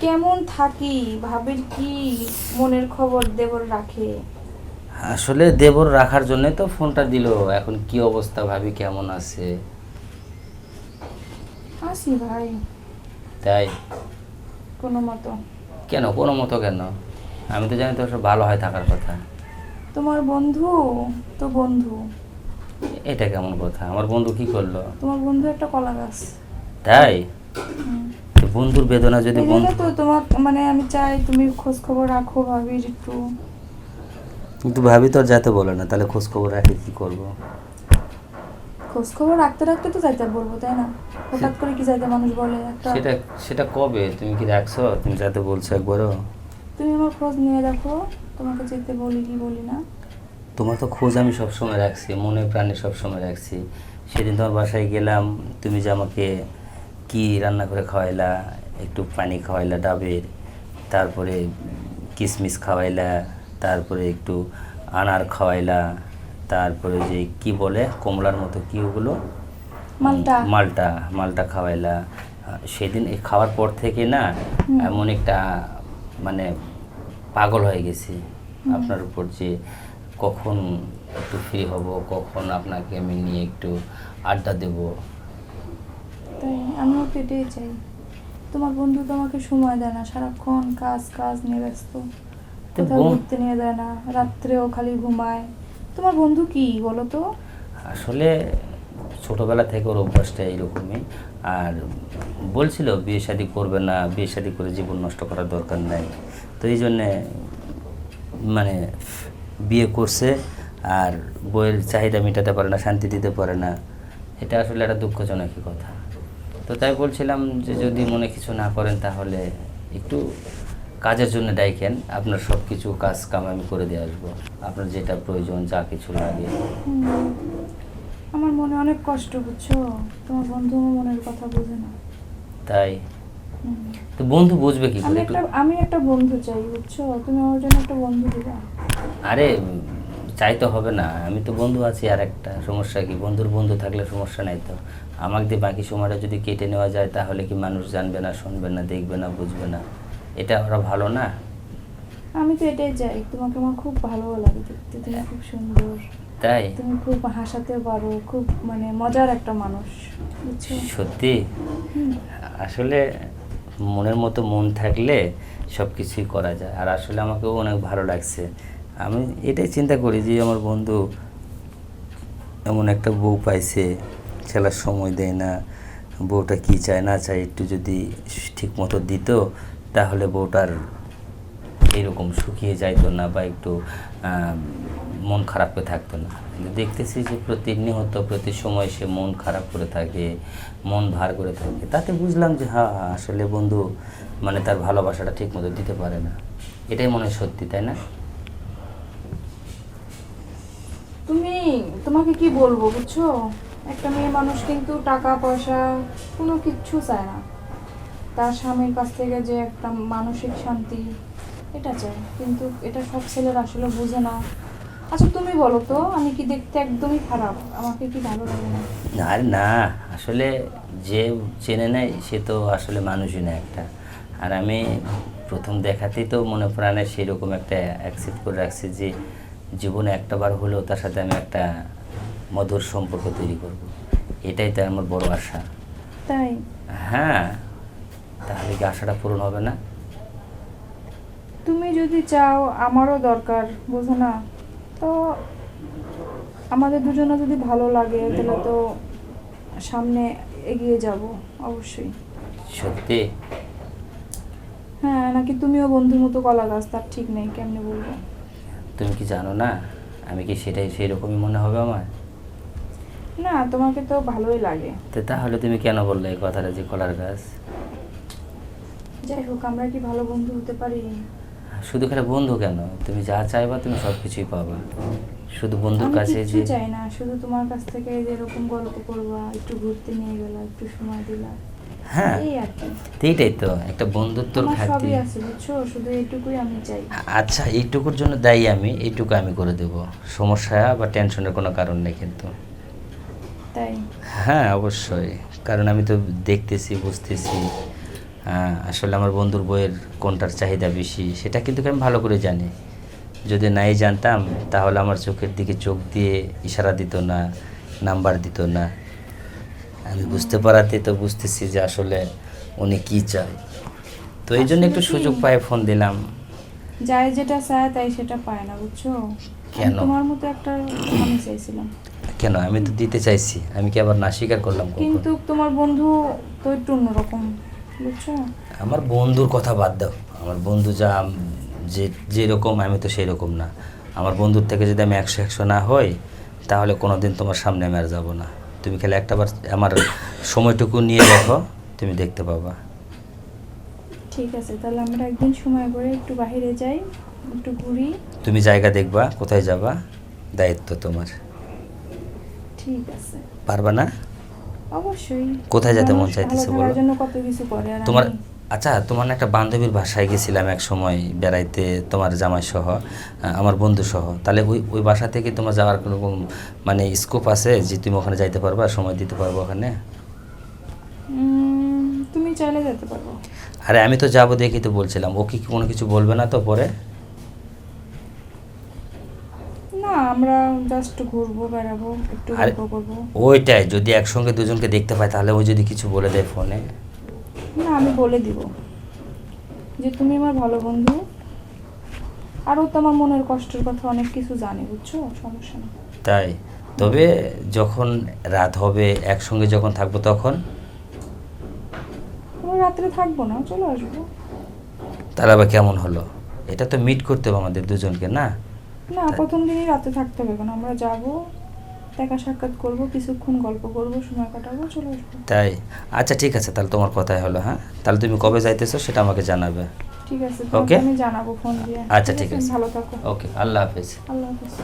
কেমন থাকি? ভাবির কি মনের খবর দেবর রাখে? আসলে দেবর রাখার জন্যই তো ফোনটা দিল। এখন কি অবস্থা ভাবি কেমন আছে? আসি ভাই। তাই? কোনো মতো। কেন কোনো মতো কেন? আমি তো জানি তো সব ভালো হয় থাকার কথা। তোমার বন্ধু? তো বন্ধু। এটা কেমন কথা? আমার বন্ধু কি করল? তোমার বন্ধু একটা কলা গাছ তাই বন্ধুর বেদনা যদি বন্ধু তো তোমার মানে আমি চাই তুমি খোঁজ খবর রাখো ভাবির একটু। কিন্তু ভাবি তো আর যাতে বলে না তাহলে খোঁজ খবর রাখি কি করব? খোঁজ খবর রাখতে রাখতে তো যাইতে বলব তাই না? হঠাৎ করে কি যাইতে মানুষ বলে একটা? সেটা সেটা কবে? তুমি কি রাখছো? তুমি যাতে বলছো একবারও? তুমি আমার খোঁজ নিয়ে রাখো তোমাকে যেতে বলি কি বলি না। তোমার তো খোঁজ আমি সবসময় রাখছি মনে প্রাণে সবসময় রাখছি। সেদিন তোমার বাসায় গেলাম তুমি যে আমাকে কি রান্না করে খাওয়াইলা? একটু পানি খাওয়াইলা ডাবের তারপরে কিশমিশ খাওয়াইলা তারপরে একটু আনার খাওয়াইলা তারপরে যে কি বলে কমলার মতো কি ওগুলো? মালটা। মালটা মালটা খাওয়াইলা। সেদিন এই খাওয়ার পর থেকে না এমন একটা মানে পাগল হয়ে গেছি। আপনার উপর যে কখন একটু ফ্রি হব কখন আপনাকে আমি নিয়ে একটু আড্ডা দেব তাই আমিও পেটেই চাই। তোমার বন্ধু তোমাকে সময় দেয় না সারাক্ষণ কাজ কাজ নিয়ে ব্যস্ত। তো কোথাও ঘুরতে নিয়ে যায় না রাত্রেও খালি ঘুমায়। তোমার বন্ধু কি বলো তো? আসলে ছোটবেলা থেকে ওর অভ্যাসটা এইরকমই। আর বলছিল বিয়ে শাদি করবে না বিয়ে শাদি করে জীবন নষ্ট করার দরকার নাই। তো এই জন্যে মানে বিয়ে করছে আর বইয়ের চাহিদা মেটাতে পারে না শান্তি দিতে পারে না। এটা আসলে একটা দুঃখজনকই কথা। তো তাই বলছিলাম যে যদি মনে কিছু না করেন তাহলে একটু কাজের জন্য ডাইকেন আপনার সব কিছু কাজ কাম আমি করে দিয়ে আসব। আপনার যেটা প্রয়োজন যা কিছু লাগে। আমার মনে অনেক কষ্ট বুঝছ? তোমার বন্ধু মনের কথা বোঝে না। তাই? তো বন্ধু বুঝবে কি করে? আমি একটা বন্ধু চাই বুঝছ? তুমি আমার জন্য একটা বন্ধু দিবা। আরে উম, চাইতে হবে না। আমি তো বন্ধু আছি আর একটা সমস্যা কি? বন্ধুর বন্ধু থাকলে সমস্যা নাই তো। আমাকে দিয়ে বাকি সময়টা যদি কেটে নেওয়া যায় তাহলে কি মানুষ জানবে না শুনবে না দেখবে না বুঝবে না? এটা ওরা ভালো না? আমি তো এটাই চাই তোমাকে আমার খুব ভালো লাগে দেখতে। তুমি খুব সুন্দর। তাই? তুমি খুব হাসাতে পারো খুব মানে মজার একটা মানুষ সত্যি? আসলে মনের মতো মন থাকলে সব কিছুই করা যায় আর আসলে আমাকেও অনেক ভালো লাগছে। আমি এটাই চিন্তা করি যে আমার বন্ধু এমন একটা বউ পাইছে খেলার সময় দেয় না, বউটা কি চায় না চায় একটু যদি ঠিক মতো দিত, তাহলে বউটার এরকম শুকিয়ে যাইতো না বা একটু মন খারাপ করে থাকতো না। কিন্তু দেখতেছি যে প্রতিনিয়ত প্রতি সময় সে মন খারাপ করে থাকে, মন ভার করে থাকে। তাতে বুঝলাম যে হ্যাঁ আসলে বন্ধু মানে তার ভালোবাসাটা ঠিক মতো দিতে পারে না। এটাই মনে সত্যি, তাই না? তুমি, তোমাকে কি বলব, বুঝছ? একটা মেয়ে মানুষ কিন্তু টাকা, পয়সা, কোনো কিচ্ছু চায় না। তার স্বামীর কাছ থেকে যে একটা মানসিক শান্তি, এটা চাই কিন্তু এটা সব ছেলেরা আসলে বোঝে না। আচ্ছা তুমি বলো তো, আমি কি দেখতে একদমই খারাপ? আমাকে কি ভালো লাগে না? আর না। আসলে যে চেনে নেয়, সে তো আসলে মানুষই না একটা। আর আমি প্রথম দেখাতেই তো মনে প্রাণে সেরকম একটা অ্যাকসেপ্ট করে রাখছি যে, জীবনে একটাবার হলেও তার সাথে আমি একটা মধুর সম্পর্ক তৈরি করব। এটাই তো আমার বড় আশা। তাই? হ্যাঁ তাহলে কি আশাটা পূরণ হবে না? তুমি যদি চাও আমারও দরকার বোঝো না? তো আমাদের দুজনে যদি ভালো লাগে তাহলে তো সামনে এগিয়ে যাব অবশ্যই। সত্যি? হ্যাঁ নাকি তুমিও বন্ধুর মতো কলা গাছ তার ঠিক নেই কেমনে বলব? তুমি কি জানো না? আমি কি সেটাই সেই রকমই মনে হবে আমার? না তোমাকে তো ভালোই লাগে। তো তাহলে তুমি কেন বললে এই কথাটা যে কলার গাছ যাই হোক আমরা কি ভালো বন্ধু হতে পারি? শুধু খালি বন্ধু কেন? তুমি যা চাইবা তুমি সব কিছুই পাবা। শুধু বন্ধুর কাছে যে চাই না শুধু তোমার কাছ থেকে যে এরকম গল্প করবা একটু ঘুরতে নিয়ে গেলা একটু সময় দিলা। হ্যাঁ তো এইটাই তো একটা বন্ধুত্বর আমার খাতি আছে বুঝছ? শুধু এইটুকুই আমি চাই। আচ্ছা এইটুকুর জন্য দায়ী আমি এইটুকু আমি করে দেব। সমস্যা বা টেনশনের কোনো কারণ নেই কিন্তু। তাই? হ্যাঁ অবশ্যই। কারণ আমি তো দেখতেছি বুঝতেছি। আহ, আসলে আমার বন্ধুর বইয়ের কোনটার চাহিদা বেশি সেটা কিন্তু আমি ভালো করে জানি। যদি নাই জানতাম তাহলে আমার চোখের দিকে চোখ দিয়ে ইশারা দিত না নাম্বার দিত না। আমি বুঝতে পারাতে তো বুঝতেছি যে আসলে উনি কি চায়। তো এই জন্য একটু সুযোগ পায় ফোন দিলাম। যাই যেটা চায় তাই সেটা পায় না বুঝছ? কেন? তোমার মতো একটা আমি চাইছিলাম। কেন? আমি তো দিতে চাইছি। আমি কি আবার না স্বীকার করলাম কিন্তু তোমার বন্ধু তো একটু অন্যরকম বুঝছ? আমার বন্ধুর কথা বাদ দাও। আমার বন্ধু যা যে যেরকম আমি তো সেই রকম না। আমার বন্ধুর থেকে যদি আমি একশো একশো না হই তাহলে কোনো দিন তোমার সামনে আমি আর যাব না। তুমি খালি একটাবার আমার সময়টুকু নিয়ে দেখো তুমি দেখতে পাবা। ঠিক আছে তাহলে আমরা একদিন সময় করে একটু বাইরে যাই একটু ঘুরি। তুমি জায়গা দেখবা কোথায় যাবা? দায়িত্ব তোমার। ঠিক আছে। পারবা না? অবশ্যই। কোথায় যেতে মন চাইতেছে বলো? কত কিছু করে আর তোমার আচ্ছা তোমার একটা বান্ধবীর বাসায় গেছিলাম এক সময় বেড়াইতে তোমার জামাই সহ আমার বন্ধু সহ। তাহলে ওই ওই বাসা থেকে তোমার যাওয়ার কোনো মানে স্কোপ আছে যে তুমি ওখানে যাইতে পারবা সময় দিতে পারব ওখানে? তুমি চাইলে যেতে পারব আরে আমি তো যাব দেখি তো বলছিলাম। ও কি কোনো কিছু বলবে না তো পরে না আমরা জাস্ট ঘুরবো বেড়াবো একটু আরে- গল্প করব। ওইটাই যদি একসঙ্গে দুজনকে দেখতে পাই তাহলে ও যদি কিছু বলে দেয় ফোনে। না আমি বলে দিব। যে তুমি আমার ভালো বন্ধু। আরও তো আমার মনের কষ্টের কথা অনেক কিছু জানি বুঝছ? সমস্যা না তাই তবে যখন রাত হবে একসঙ্গে যখন থাকব তখন? আমরা রাত্রে থাকব না চলে আসব। তাহলে আবার কেমন হলো? এটা তো মিট করতে হবে আমাদের দুজনকে না? না প্রথম দিনই রাতে থাকতে হবে কারণ আমরা যাব দেখা সাক্ষাৎ করব কিছুক্ষণ গল্প করব সময় কাটাবো চলে আসব। তাই? আচ্ছা ঠিক আছে তাহলে তোমার কথাই হলো হ্যাঁ? তাহলে তুমি কবে যাইতেছো সেটা আমাকে জানাবে। ঠিক আছে ওকে আমি জানাব ফোন দিয়ে। আচ্ছা, ঠিক আছে। ভালো থাকো। ওকে আল্লাহ হাফেজ। আল্লাহ হাফিজ।